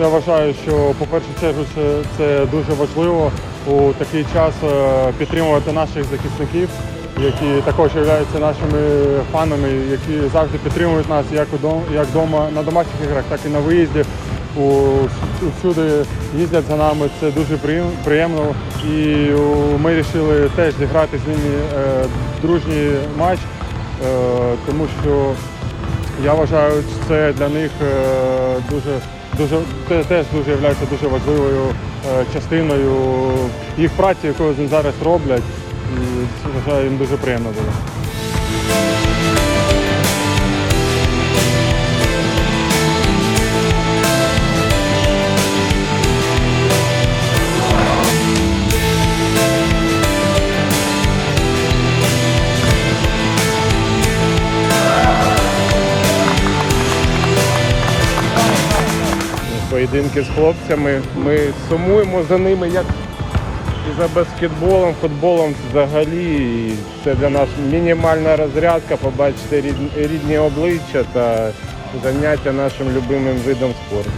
Я вважаю, що по першу чергу це, дуже важливо у такий час е, підтримувати наших захисників, які також являються нашими фанами, які завжди підтримують нас як як на домашніх іграх, так і на виїзді. Усюди їздять за нами, це дуже приємно. І ми вирішили теж зіграти з ними е, дружній матч, е, тому що я вважаю, що це для них дуже, дуже теж дуже є дуже важливою е, частиною їх праці, яку вони зараз роблять. І вважаю, їм дуже приємно було. поєдинки з хлопцями. Ми сумуємо за ними як і за баскетболом, футболом взагалі. І Це для нас мінімальна розрядка, побачити рідні обличчя та заняття нашим любимим видом спорту.